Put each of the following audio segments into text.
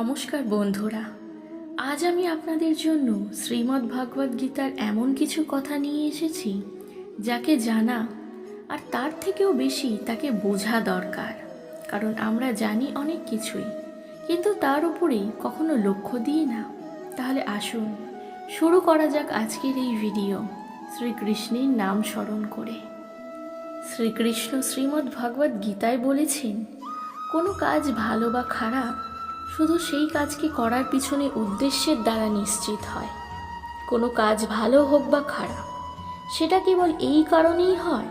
নমস্কার বন্ধুরা। আজ আমি আপনাদের জন্য শ্রীমদ্ ভাগবত গীতার এমন কিছু কথা নিয়ে এসেছি, যাকে জানা আর তার থেকেও বেশি তাকে বোঝা দরকার। কারণ আমরা জানি অনেক কিছুই, কিন্তু তার উপরেই কখনো লক্ষ্য দিই না। তাহলে আসুন, শুরু করা যাক আজকের এই ভিডিও শ্রীকৃষ্ণের নাম স্মরণ করে। শ্রীকৃষ্ণ শ্রীমদ্ ভাগবত গীতায় বলেছেন, কোনো কাজ ভালো বা খারাপ শুধু সেই কাজকে করার পিছনে উদ্দেশ্যের দ্বারা নিশ্চিত হয়? কোনো কাজ ভালো হোক বা খারাপ, সেটা কেবল এই কারণেই হয়,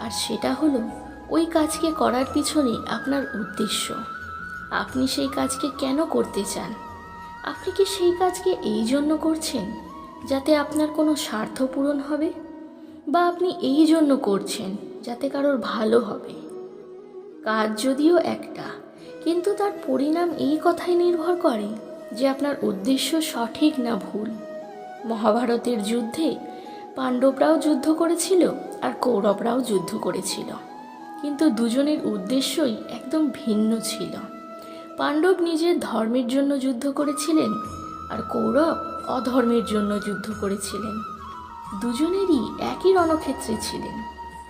আর সেটা হলো ওই কাজকে করার পিছনে আপনার উদ্দেশ্য। আপনি সেই কাজকে কেন করতে চান? আপনি কি সেই কাজকে এই জন্য করছেন যাতে আপনার কোনো স্বার্থ পূরণ হবে? বা আপনি এই জন্য করছেন যাতে কারোর ভালো হবে? কাজ যদিও একটা কিন্তু তার পরিণাম এই কথাই নির্ভর করে যে আপনার উদ্দেশ্য সঠিক না ভুল। মহাভারতের যুদ্ধে পাণ্ডবরাও যুদ্ধ করেছিল আর কৌরবরাও যুদ্ধ করেছিল। কিন্তু দুজনের উদ্দেশ্যই একদম ভিন্ন ছিল। পাণ্ডব নিজের ধর্মের জন্য যুদ্ধ করেছিলেন আর কৌরব অধর্মের জন্য যুদ্ধ করেছিলেন। দুজনেরই একই রণক্ষেত্রে ছিলেন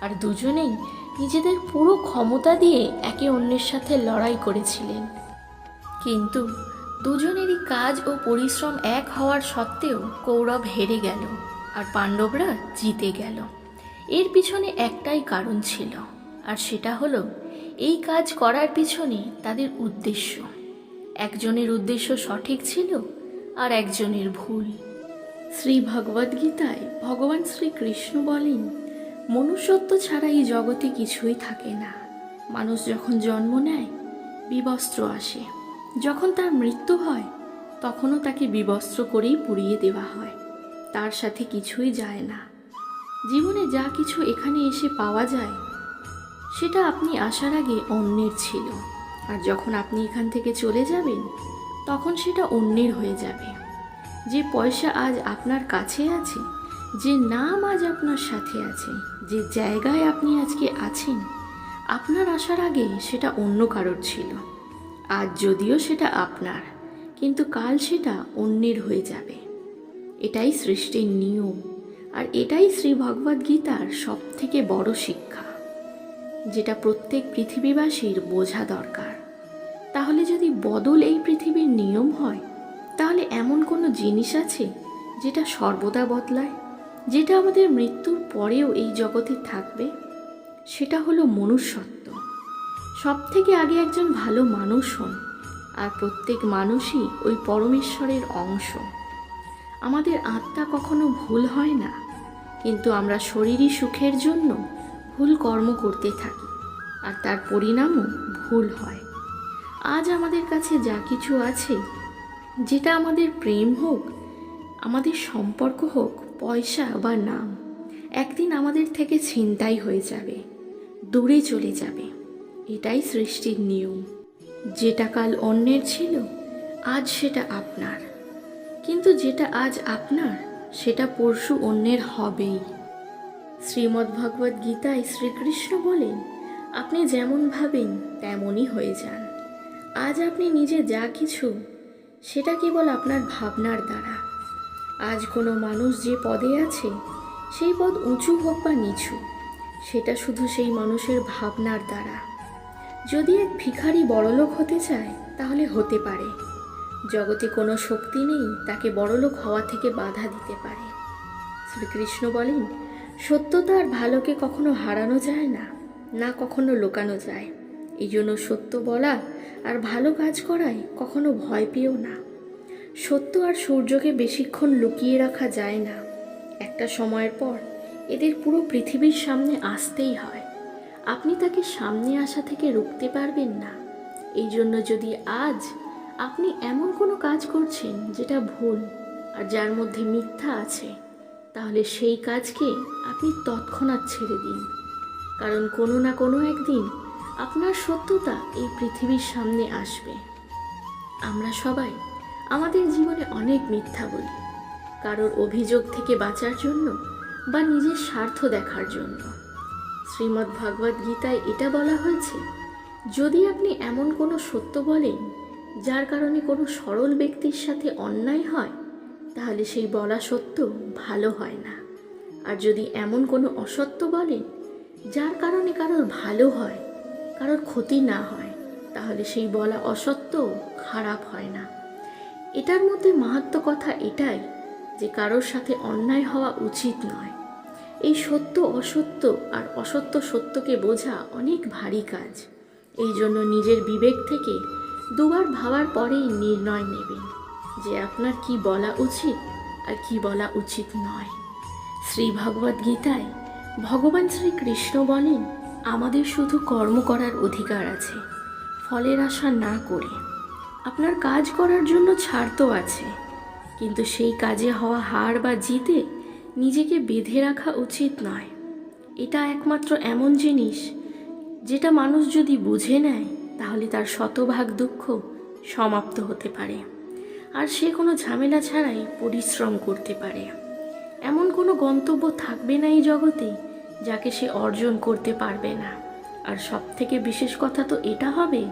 আর দুজনেই নিজেদের পুরো ক্ষমতা দিয়ে একে অন্যের সাথে লড়াই করেছিলেন। কিন্তু দুজনেরই কাজ ও পরিশ্রম এক হওয়ার সত্ত্বেও কৌরব হেরে গেল আর পাণ্ডবরা জিতে গেল। এর পিছনে একটাই কারণ ছিল, আর সেটা হলো এই কাজ করার পিছনে তাদের উদ্দেশ্য। একজনের উদ্দেশ্য সঠিক ছিল আর একজনের ভুল। শ্রী ভগবদ্গীতায় ভগবান শ্রীকৃষ্ণ বলেন মনুষ্যত্ব ছাড়া এই জগতে কিছুই থাকে না। মানুষ যখন জন্ম নেয়, বিবস্ত্র আসে। যখন তার মৃত্যু হয়, তখনও তাকে বিবস্ত্র করেই পুড়িয়ে দেওয়া হয়। তার সাথে কিছুই যায় না। জীবনে যা কিছু এখানে এসে পাওয়া যায়, সেটা আপনি আসার আগে অন্যের ছিল। আর যখন আপনি এখান থেকে চলে যাবেন, তখন সেটা অন্যের হয়ে যাবে। যে পয়সা আজ আপনার কাছে আছে যে নাম আজ আপনার সাথে আছে, যে জায়গায় আপনি আজকে আছেন, আপনার আসার আগে সেটা অন্য কারোর ছিল। আজ যদিও সেটা আপনার, কিন্তু কাল সেটা অন্যের হয়ে যাবে। এটাই সৃষ্টির নিয়ম, আর এটাই শ্রী ভগবদ গীতার সব থেকে বড় শিক্ষা, যেটা প্রত্যেক পৃথিবীবাসীর বোঝা দরকার। তাহলে যদি বদল এই পৃথিবীর নিয়ম হয়, তাহলে এমন কোনো জিনিস আছে, যেটা সর্বদা বদলায়? যেটা আমাদের মৃত্যুর পরেও এই জগতে থাকবে, সেটা হলো মনুষ্যত্ব। সব থেকে আগে একজন ভালো মানুষ হন, আর প্রত্যেক মানুষই ওই পরমেশ্বরের অংশ। আমাদের আত্মা কখনো ভুল হয় না, কিন্তু আমরা শরীরই সুখের জন্য ভুল কর্ম করতে থাকি, আর তার পরিণামও ভুল হয়। আজ আমাদের কাছে যা কিছু আছে, যেটা আমাদের প্রেম হোক, আমাদের সম্পর্ক হোক পয়সা বা নাম, একদিন আমাদের থেকে ছিনতাই হয়ে যাবে, দূরে চলে যাবে। এটাই সৃষ্টির নিয়ম। যেটা কাল অন্যের ছিল, আজ সেটা আপনার। কিন্তু যেটা আজ আপনার, সেটা পরশু অন্যের হবেই। শ্রীমদ্ ভগবদ গীতায় শ্রীকৃষ্ণ বলেন, আপনি যেমন ভাবেন, তেমনই হয়ে যান। আজ আপনি নিজে যা কিছু, সেটা কেবল আপনার ভাবনার দ্বারা। আজ কোনো মানুষ যে পদে আছে, সেই পদ উঁচু হোক বা নিচু, সেটা শুধু সেই মানুষের ভাবনার দ্বারা। যদি এক ভিখারি বড়লোক হতে চায়, তাহলে হতে পারে। জগতে কোনো শক্তি নেই, তাকে বড়লোক হওয়া থেকে বাধা দিতে পারে। শ্রীকৃষ্ণ বলেন, সত্যতা আর ভালোকে কখনো হারানো যায় না না কখনো লোকানো যায়। এই জন্য সত্য বলা আর ভালো কাজ করায় কখনো ভয় পেও না। সত্য আর সূর্যকে বেশিক্ষণ লুকিয়ে রাখা যায় না। একটা সময়ের পর এদের পুরো পৃথিবীর সামনে আসতেই হয়। আপনি তাকে সামনে আসা থেকে রুখতে পারবেন না। এই জন্য যদি আজ আপনি এমন কোনো কাজ করছেন যেটা ভুল আর যার মধ্যে মিথ্যা আছে, তাহলে সেই কাজকে আপনি তৎক্ষণাৎ ছেড়ে দিন। কারণ কোনো না কোনো একদিন আপনার সত্যতা এই পৃথিবীর সামনে আসবে। আমরা সবাই আমাদের জীবনে অনেক মিথ্যা বলি। কারোর অভিযোগ থেকে বাঁচার জন্য বা নিজের স্বার্থ দেখার জন্য। শ্রীমদ্ ভগবদ গীতায় এটা বলা হয়েছে, যদি আপনি এমন কোনো সত্য বলেন, যার কারণে কোনো সরল ব্যক্তির সাথে অন্যায় হয়, তাহলে সেই বলা সত্য ভালো হয় না। আর যদি এমন কোনো অসত্য বলেন, যার কারণে কারোর ভালো হয়, কারোর ক্ষতি না হয়, তাহলে সেই বলা অসত্য খারাপ হয় না। এটার মধ্যে মাহাত্ম কথা এটাই যে কারোর সাথে অন্যায় হওয়া উচিত নয়। এই সত্য অসত্য আর অসত্য সত্যকে বোঝা অনেক ভারী কাজ। এই জন্য নিজের বিবেক থেকে দুবার ভাবার পরেই নির্ণয় নেবেন যে আপনার কি বলা উচিত আর কি বলা উচিত নয়। শ্রী ভগবদ গীতায় ভগবান শ্রীকৃষ্ণ বলেন, আমাদের শুধু কর্ম করার অধিকার আছে, ফলের আশা না করে। আপনার কাজ করার জন্য ছাড় তো আছে। কিন্তু সেই কাজে হওয়া হার বা জিতে নিজেকে বেঁধে রাখা উচিত নয়। এটা একমাত্র এমন জিনিস যেটা মানুষ যদি বুঝে নেয়, তাহলে তার শতভাগ দুঃখ সমাপ্ত হতে পারে। আর সে কোনো ঝামেলা ছাড়াই পরিশ্রম করতে পারে। এমন কোনো গন্তব্য থাকবে না এই জগতে যাকে সে অর্জন করতে পারবে না। আর সব থেকে বিশেষ কথা তো এটা হবে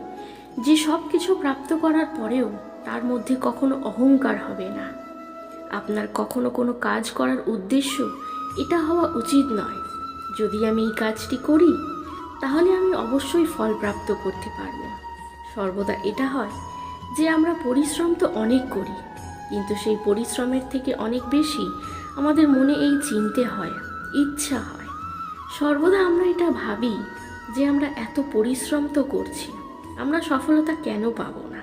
যে সব কিছু প্রাপ্ত করার পরেও তার মধ্যে কখনো অহংকার হবে না। আপনার কখনো কোনো কাজ করার উদ্দেশ্য এটা হওয়া উচিত নয়। যদি আমি এই কাজটি করি, তাহলে আমি অবশ্যই ফল প্রাপ্ত করতে পারব। সর্বদা এটা হয় যে আমরা পরিশ্রম তো অনেক করি, কিন্তু সেই পরিশ্রমের থেকে অনেক বেশি আমাদের মনে এই চিনতে হয়, ইচ্ছা হয়। সর্বদা আমরা এটা ভাবি যে আমরা এত পরিশ্রম তো করছি আমরা সফলতা কেন পাবো না?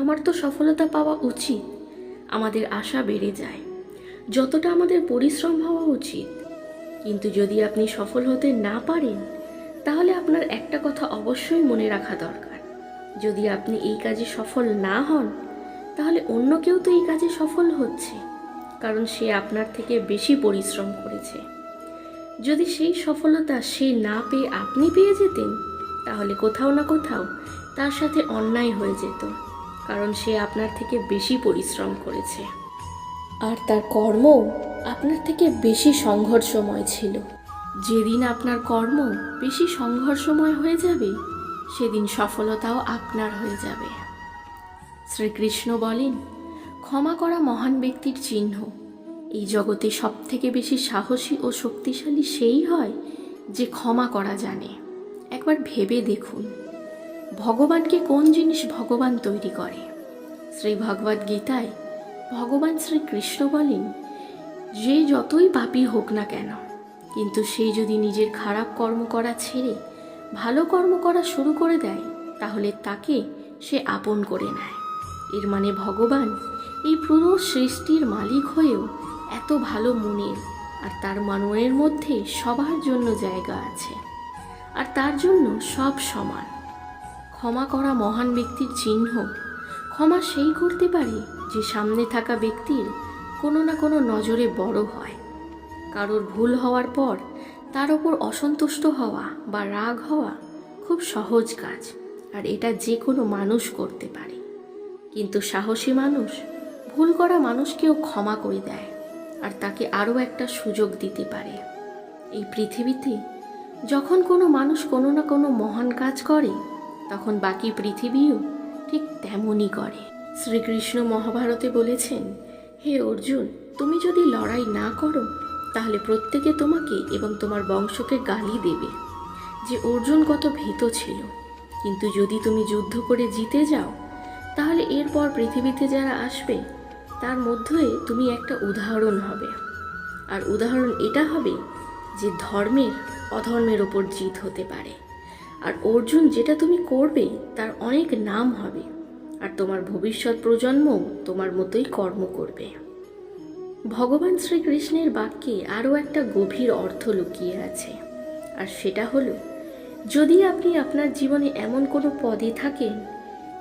আমার তো সফলতা পাওয়া উচিত। আমাদের আশা বেড়ে যায়। যতটা আমাদের পরিশ্রম হওয়া উচিত। কিন্তু যদি আপনি সফল হতে না পারেন, তাহলে আপনার একটা কথা অবশ্যই মনে রাখা দরকার। যদি আপনি এই কাজে সফল না হন, তাহলে অন্য কেউ তো এই কাজে সফল হচ্ছে, কারণ সে আপনার থেকে বেশি পরিশ্রম করেছে। যদি সেই সফলতা সে না পেয়ে আপনি পেয়ে যেতেন তাহলে কোথাও না কোথাও তার সাথে অন্যায় হয়ে যেত কারণ সে আপনার থেকে বেশি পরিশ্রম করেছে। আর তার কর্ম আপনার থেকে বেশি সংঘর্ষময় ছিল। যেদিন আপনার কর্ম বেশি সংঘর্ষময় হয়ে যাবে সেদিন সফলতাও আপনার হয়ে যাবে। শ্রীকৃষ্ণ বলেন ক্ষমা করা মহান ব্যক্তির চিহ্ন। এই জগতে সব থেকে বেশি সাহসী ও শক্তিশালী সেই হয় যে ক্ষমা করা জানে। একবার ভেবে দেখুন, ভগবানকে কোন জিনিস ভগবান তৈরি করে? শ্রী ভগবদ গীতায় ভগবান শ্রীকৃষ্ণ বলেন, যে যতই পাপী হোক না কেন, কিন্তু সে যদি নিজের খারাপ কর্ম করা ছেড়ে ভালো কর্ম করা শুরু করে দেয়, তাহলে তাকে সে আপন করে নেয়। এর মানে ভগবান এই পুরো সৃষ্টির মালিক হয়েও এত ভালো মনের আর তার মনের মধ্যে সবার জন্য জায়গা আছে। আর তার জন্য সব সমান। ক্ষমা করা মহান ব্যক্তির চিহ্ন। ক্ষমা সেই করতে পারে যে সামনে থাকা ব্যক্তির কোনো না কোনো নজরে বড় হয়। কারোর ভুল হওয়ার পর তার ওপর অসন্তুষ্ট হওয়া বা রাগ হওয়া খুব সহজ কাজ, আর এটা যে কোনো মানুষ করতে পারে। কিন্তু সাহসী মানুষ ভুল করা মানুষকেও ক্ষমা করে দেয়, আর তাকে আরও একটা সুযোগ দিতে পারে। এই পৃথিবীতে যখন কোনো মানুষ কোনো না কোনো মহান কাজ করে, তখন বাকি পৃথিবীও ঠিক তেমনই করে। শ্রীকৃষ্ণ মহাভারতে বলেছেন, হে অর্জুন, তুমি যদি লড়াই না করো, তাহলে প্রত্যেকে তোমাকে এবং তোমার বংশকে গালি দেবে। যে অর্জুন কত ভীত ছিল। কিন্তু যদি তুমি যুদ্ধ করে জিতে যাও, তাহলে এরপর পৃথিবীতে যারা আসবে, তার মধ্যে তুমি একটা উদাহরণ হবে। আর উদাহরণ এটা হবে যে ধর্মের অধর্মের ওপর জিত হতে পারে। আর অর্জুন যেটা তুমি করবে, তার অনেক নাম হবে। আর তোমার ভবিষ্যৎ প্রজন্মও তোমার মতোই কর্ম করবে। ভগবান শ্রীকৃষ্ণের বাক্যে আরও একটা গভীর অর্থ লুকিয়ে আছে। আর সেটা হলো, যদি আপনি আপনার জীবনে এমন কোনো পদে থাকেন,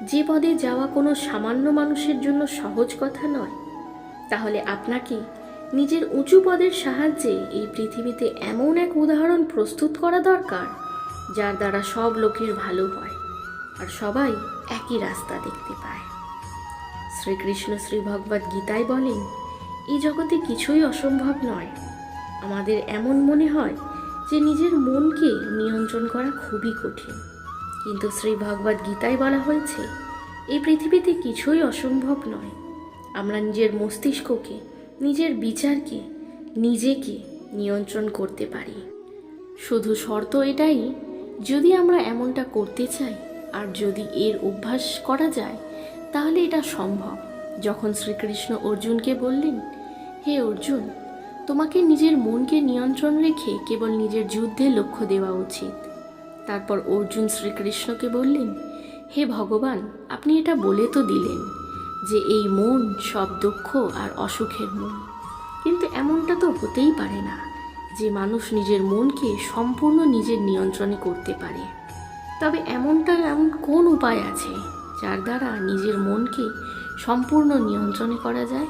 যে পদে যাওয়া কোনো সামান্য মানুষের জন্য সহজ কথা নয়, তাহলে আপনাকে নিজের উঁচু পদের সাহায্যে এই পৃথিবীতে এমন এক উদাহরণ প্রস্তুত করা দরকার, যার দ্বারা সব লোকের ভালো হয় আর সবাই একই রাস্তা দেখতে পায়। শ্রীকৃষ্ণ শ্রী ভগবদ গীতায় বলেন, এই জগতে কিছুই অসম্ভব নয়। আমাদের এমন মনে হয় যে নিজের মনকে নিয়ন্ত্রণ করা খুবই কঠিন। কিন্তু শ্রী ভগবদ গীতায় বলা হয়েছে, এই পৃথিবীতে কিছুই অসম্ভব নয়। আমরা নিজের মস্তিষ্ককে নিজের বিচারকে, নিজেকে নিয়ন্ত্রণ করতে পারি। শুধু শর্ত এটাই, যদি আমরা এমনটা করতে চাই আর যদি এর অভ্যাস করা যায়, তাহলে এটা সম্ভব। যখন শ্রীকৃষ্ণ অর্জুনকে বললেন, হে অর্জুন, তোমাকে নিজের মনকে নিয়ন্ত্রণ রেখে কেবল নিজের যুদ্ধে লক্ষ্য দেওয়া উচিত। তারপর অর্জুন শ্রীকৃষ্ণকে বললেন, হে ভগবান, আপনি এটা বলে তো দিলেন। যে এই মন সব দুঃখ আর অসুখের মন। কিন্তু এমনটা তো হতেই পারে না যে মানুষ নিজের মনকে সম্পূর্ণ নিজের নিয়ন্ত্রণে করতে পারে। তবে এমনটা এমন কোন উপায় আছে যার দ্বারা নিজের মনকে সম্পূর্ণ নিয়ন্ত্রণে করা যায়?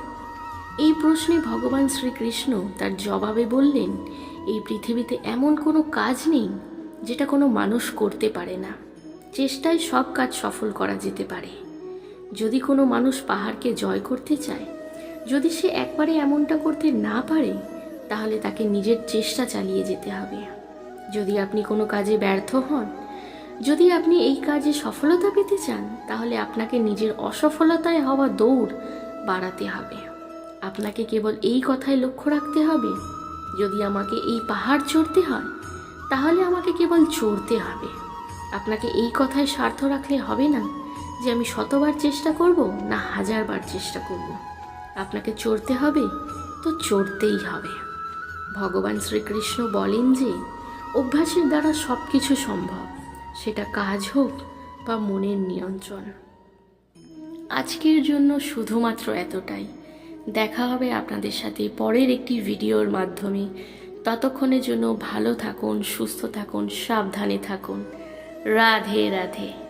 এই প্রশ্নে ভগবান শ্রীকৃষ্ণ তার জবাবে বললেন, এই পৃথিবীতে এমন কোনো কাজ নেই যেটা কোনো মানুষ করতে পারে না। চেষ্টায় সব কাজ সফল করা যেতে পারে। যদি কোনো মানুষ পাহাড়কে জয় করতে চায়, যদি সে একবারে এমনটা করতে না পারে, তাহলে তাকে নিজের চেষ্টা চালিয়ে যেতে হবে। যদি আপনি কোনো কাজে ব্যর্থ হন, যদি আপনি এই কাজে সফলতা পেতে চান, তাহলে আপনাকে নিজের অসফলতায় হওয়া দৌড় বাড়াতে হবে। আপনাকে কেবল এই কথায় লক্ষ্য রাখতে হবে, যদি আমাকে এই পাহাড় চড়তে হয়, তাহলে আমাকে কেবল চড়তে হবে। আপনাকে এই কথায় স্বার্থ রাখলে হবে না। যে আমি শতবার চেষ্টা করব না হাজারবার চেষ্টা করব। আপনাকে চড়তে হবে তো চড়তেই হবে। ভগবান শ্রীকৃষ্ণ বলেন যে, অভ্যাসের দ্বারা সব কিছু সম্ভব, সেটা কাজ হোক বা মনের নিয়ন্ত্রণ। আজকের জন্য শুধুমাত্র এতটাই। দেখা হবে আপনাদের সাথে পরের একটি ভিডিওর মাধ্যমে। ততক্ষণের জন্য ভালো থাকুন, সুস্থ থাকুন, সাবধানে থাকুন। রাধে রাধে।